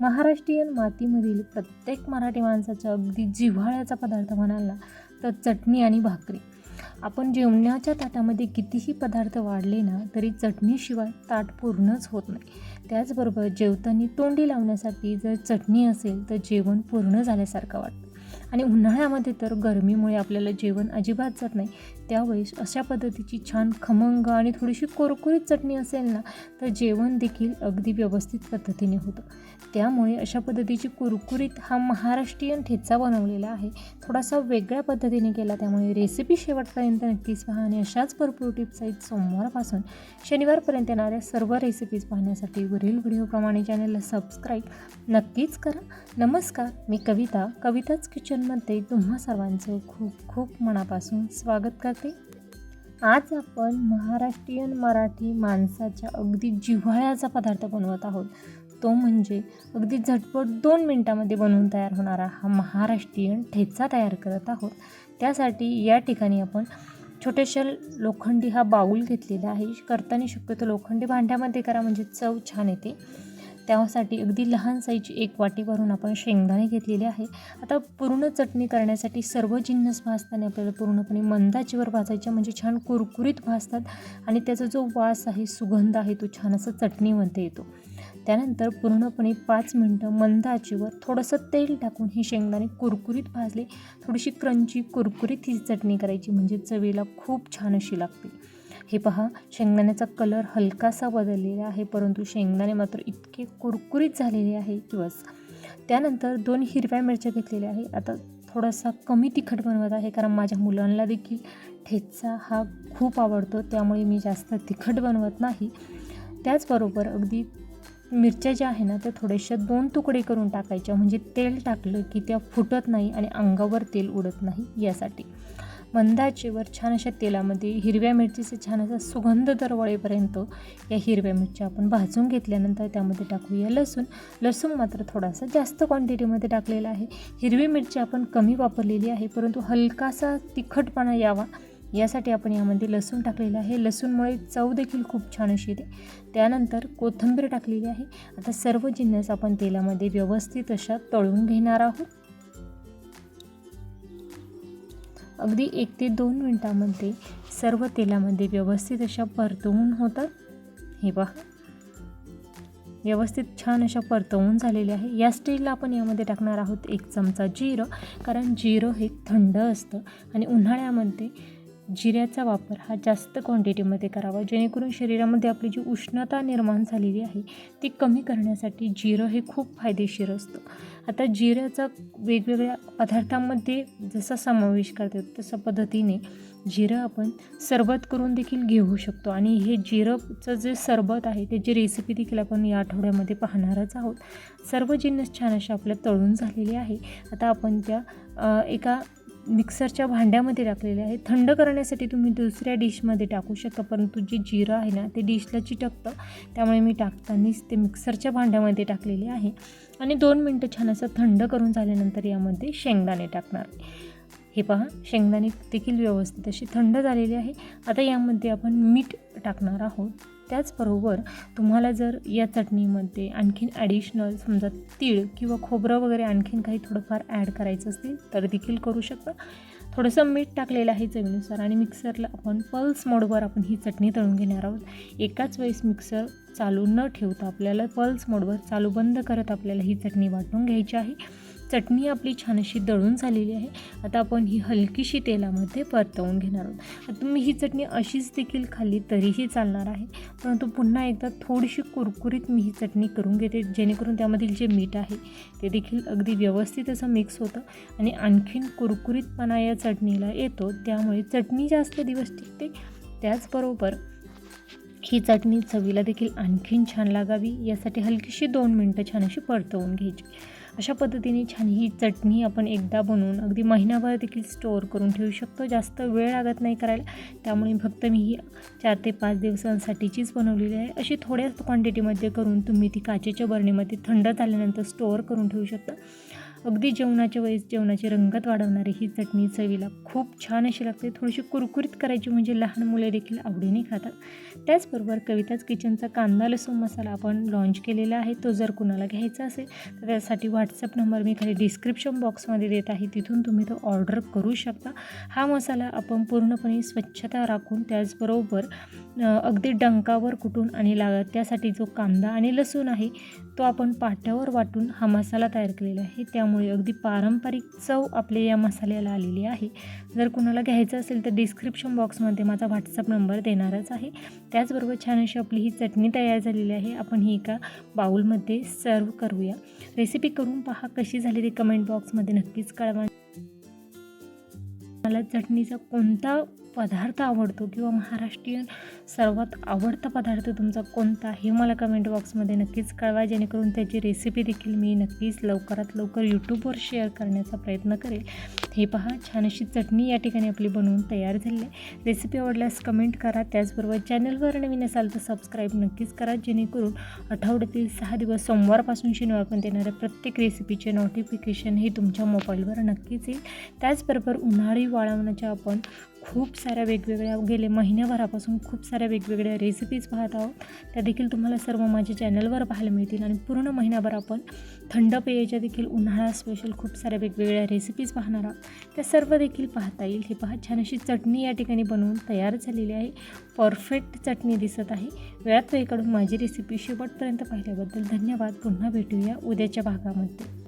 महाराष्ट्रीयन मातीमधील प्रत्येक मराठी माणसाचा अगदी जिव्हाळ्याचा पदार्थ म्हणाल ना तर चटणी आणि भाकरी. आपण जेवणाच्या ताटामध्ये कितीही पदार्थ वाढले ना तरी चटणीशिवाय ताट पूर्णच होत नाही. त्याचबरोबर जेवताना तोंडी लावण्यासाठी जर चटणी असेल तर जेवण पूर्ण झाल्यासारखं वाटतं. आणि उन्हाळ्यामध्ये तर गरमीमुळे आपल्याला जेवण अजिबात जात नाही. त्यावेळेस अशा पद्धतीची छान खमंग आणि थोडीशी कुरकुरीत चटणी असेल ना तर जेवण देखील अगदी व्यवस्थित पद्धतीने होतं. त्यामुळे अशा पद्धतीची कुरकुरीत हा महाराष्ट्रीयन ठेचा बनवलेला आहे. थोडासा वेगळ्या पद्धतीने केला त्यामुळे रेसिपी शेवटपर्यंत नक्कीच पहा आणि अशाच भरपूर टिप्स आहेत. सोमवारपासून शनिवारपर्यंत येणाऱ्या सर्व रेसिपीज पाहण्यासाठी वरील व्हिडिओप्रमाणे चॅनलला सबस्क्राईब नक्कीच करा. नमस्कार मी कविता. कविताच किचनमध्ये तुम्हा सर्वांचं खूप खूप मनापासून स्वागत करते. आज आपण महाराष्ट्रीयन मराठी माणसाच्या अगदी जिव्हाळ्याचा पदार्थ बनवत आहोत. तो म्हणजे अगदी झटपट दोन मिनटामध्ये बनवून तयार होणारा हा महाराष्ट्रीयन ठेचा तयार करत आहोत. त्यासाठी या ठिकाणी आपण छोट्याशा लोखंडी हा बाऊल घेतलेला आहे. करताना शक्यतो लोखंडी भांड्यामध्ये करा म्हणजे चव छान येते. त्यासाठी अगदी लहान साईजची एक वाटी भरून आपण शेंगदाणे घेतलेले आहे. आता पूर्ण चटणी करण्यासाठी सर्व जिन्नस भाजताना आपल्याला पूर्णपणे मंदाचीवर भाजायच्या म्हणजे छान कुरकुरीत भाजतात. आणि त्याचा जो वास आहे सुगंध आहे तो छान असा चटणीमध्ये येतो. त्यानंतर पूर्णपणे पाच मिनटं मंद आचेवर थोडंसं तेल टाकून हे शेंगदाणे कुरकुरीत भाजले. थोडीशी क्रंची कुरकुरीत ही चटणी करायची म्हणजे चवीला खूप छान अशी लागते. हे पहा शेंगदाण्याचा कलर हलकासा बदललेला आहे परंतु शेंगदाणे मात्र इतके कुरकुरीत झालेले आहे की बस त्यानंतर दोन हिरव्या मिरच्या घेतलेल्या आहे. आता थोडासा कमी तिखट बनवत आहे कारण माझ्या मुलांना देखील ठेचा हा खूप आवडतो त्यामुळे मी जास्त तिखट बनवत नाही. त्याचबरोबर अगदी मिरच्या ज्या आहे ना त्या थोड्याशा दोन तुकडे करून टाकायच्या म्हणजे तेल टाकलं की त्या फुटत नाही आणि अंगावर तेल उडत नाही यासाठी. मंदाचेवर छान अशा तेलामध्ये हिरव्या मिरचीचा छान असा सुगंध दरवळेपर्यंत या हिरव्या मिरच्या आपण भाजून घेतल्यानंतर त्यामध्ये टाकूया लसूण. लसूण मात्र थोडासा जास्त क्वांटिटीमध्ये टाकलेला आहे. हिरवी मिरची आपण कमी वापरलेली आहे परंतु हलकासा तिखटपणा यावा. यासाठी आपण यामध्ये लसूण टाकलेलं आहे. लसूणमुळे चव देखील खूप छान अशी येते. त्यानंतर कोथिंबीर टाकलेली आहे. आता सर्व जिन्नस आपण तेलामध्ये व्यवस्थित अशा तळून घेणार आहोत. अगदी एक ते दोन मिनटामध्ये सर्व तेलामध्ये व्यवस्थित अशा परतवून होतात. हे पहा. व्यवस्थित छान अशा परतवून झालेले आहे. या स्टेजला आपण यामध्ये टाकणार आहोत एक चमचा जिरं कारण जिरं हे थंड असतं आणि उन्हाळ्यामध्ये जिऱ्याचा वापर हा जास्त क्वांटिटीमध्ये करावा. जेणेकरून शरीरामध्ये आपली जी उष्णता निर्माण झालेली आहे ती कमी करण्यासाठी जिरं हे खूप फायदेशीर असतं. आता जिऱ्याचा वेगवेगळ्या पदार्थांमध्ये जसा समावेश करतात तशा पद्धतीने जिरं आपण सरबत करून देखील घेऊ शकतो. आणि हे जिरंचं जे सरबत आहे त्याची रेसिपी देखील आपण या आठवड्यामध्ये पाहणारच आहोत. सर्व जिन्नस छान अशा आपल्या तळून झालेले आहे. आता आपण त्या एका मिक्सरच्या भांड्यामध्ये टाकलेले आहे. थंड करण्यासाठी तुम्ही दुसऱ्या डिशमध्ये टाकू शकता. परंतु जे जिरं आहे ना ते डिशला चिटकतं. त्यामुळे मी टाकतानाच ते मिक्सरच्या भांड्यामध्ये टाकलेले आहे. आणि दोन मिनटं छान असं थंड करून झाल्यानंतर यामध्ये शेंगदाणे टाकणार हे पहा शेंगदाणे देखील व्यवस्थित अशी थंड झालेली आहे. आता यामध्ये आपण मीठ टाकणार आहोत. त्याचबरोबर तुम्हाला जर या चटणीमध्ये आणखीन ॲडिशनल समजा तीळ किंवा खोबरं वगैरे आणखीन काही थोडंफार ॲड करायचं असतील तर देखील करू शकता. थोडंसं मीठ टाकलेलं आहे चवीनुसार आणि मिक्सरला आपण पल्स मोडवर आपण ही चटणी तळून घेणार आहोत. एकाच वेळेस मिक्सर चालू न ठेवता आपल्याला पल्स मोडवर चालू बंद करत आपल्याला ही चटणी वाटून घ्यायची आहे. चटणी आपली छान अशी दळून झालेली आहे. आता आपण ही हलकीशी तेलामध्ये परतवून घेणार आहोत. तुम्ही ही चटणी अशीच देखील खाल्ली तरीही चालणार आहे. परंतु पुन्हा एकदा थोडीशी कुरकुरीत मी ही चटणी करून घेते जेणेकरून त्यामधील जे मीठ आहे ते देखील अगदी व्यवस्थित असं मिक्स होतं आणि आणखीन कुरकुरीतपणा या चटणीला येतो. त्यामुळे चटणी जास्त दिवस टिकते. त्याचबरोबर ही चटणी चवीला देखील आणखीन छान लागावी. यासाठी हलकीशी दोन मिनटं छान अशी परतवून घ्यायची. अशा पद्धतीने छान ही चटणी आपण एकदा बनवून अगदी महिनाभर देखील स्टोअर करून ठेवू शकतो. जास्त वेळ लागत नाही करायला. त्यामुळे फक्त मी ही चार ते पाच दिवसांसाठीचीच बनवलेली आहे. अशी थोड्याच क्वांटिटीमध्ये करून तुम्ही ती काचेच्या बरणीमध्ये थंड झाल्यानंतर स्टोअर करून ठेवू शकता. अगदी जेवणाच्या वेळेस जेवणाची रंगत वाढवणारी ही चटणी चवीला खूप छान अशी लागते. थोडीशी कुरकुरीत करायची म्हणजे लहान मुले देखील आवडीने खातात. त्याचबरोबर कविताच किचनचा कांदा लसूण मसाला आपण लॉन्च केलेला आहे. तो जर कुणाला घ्यायचा असेल तर त्यासाठी व्हॉट्सअप नंबर मी खाली डिस्क्रिप्शन बॉक्समध्ये देत आहे. तिथून तुम्ही तो ऑर्डर करू शकता. हा मसाला आपण पूर्णपणे स्वच्छता राखून त्याचबरोबर अगदी डंकावर कुटून आणि लाग त्यासाठी जो कांदा आणि लसूण आहे तो आपण पाट्यावर वाटून हा मसाला तयार केलेला आहे. त्या त्यामुळे अगदी पारंपरिक चव आपल्या या मसाल्याला आलेली आहे. जर कुणाला घ्यायचं असेल तर डिस्क्रिप्शन बॉक्समध्ये माझा व्हॉट्सअप नंबर देणारच आहे. त्याचबरोबर छान अशी आपली ही चटणी तयार झालेली आहे. आपण ही एका बाउलमध्ये सर्व करूया. रेसिपी करून पहा कशी झाली ती कमेंट बॉक्समध्ये नक्कीच कळवा. मला चटणीचा कोणता पदार्थ आवडतो किंवा महाराष्ट्रीयन सर्वात आवडता पदार्थ तुमचा कोणता हे मला कमेंट बॉक्समध्ये नक्कीच कळवा जेणेकरून त्याची रेसिपी देखील मी नक्कीच लवकरात लवकर यूट्यूबवर शेअर करण्याचा प्रयत्न करेल. हे पहा छान अशी चटणी या ठिकाणी आपली बनवून तयार झाली आहे. रेसिपी आवडल्यास कमेंट करा त्याचबरोबर चॅनलवर नवीन असाल तर सबस्क्राईब नक्कीच करा जेणेकरून आठवड्यातील सहा दिवस सोमवारपासून शनिवारपर्यंत येणाऱ्या प्रत्येक रेसिपीचे नोटिफिकेशन हे तुमच्या मोबाईलवर नक्कीच येईल. त्याचबरोबर उन्हाळी वाळवण्याच्या आपण खूप साऱ्या वेगवेगळ्या गेले महिन्याभरापासून खूप साऱ्या वेगवेगळ्या रेसिपीज पाहत आहोत. त्या देखील तुम्हाला सर्व माझ्या चॅनलवर पाहायला मिळतील आणि पूर्ण महिनाभर आपण थंड पेयाच्या देखील उन्हाळा स्पेशल खूप साऱ्या वेगवेगळ्या रेसिपीज पाहणार आहोत. त्या सर्व देखील पाहता येईल. हे पहा छान अशी चटणी या ठिकाणी बनवून तयार झालेली आहे. परफेक्ट चटणी दिसत आहे. वेळात वेळेकडून माझी रेसिपी शेवटपर्यंत पाहिल्याबद्दल धन्यवाद. पुन्हा भेटूया उद्याच्या भागामध्ये.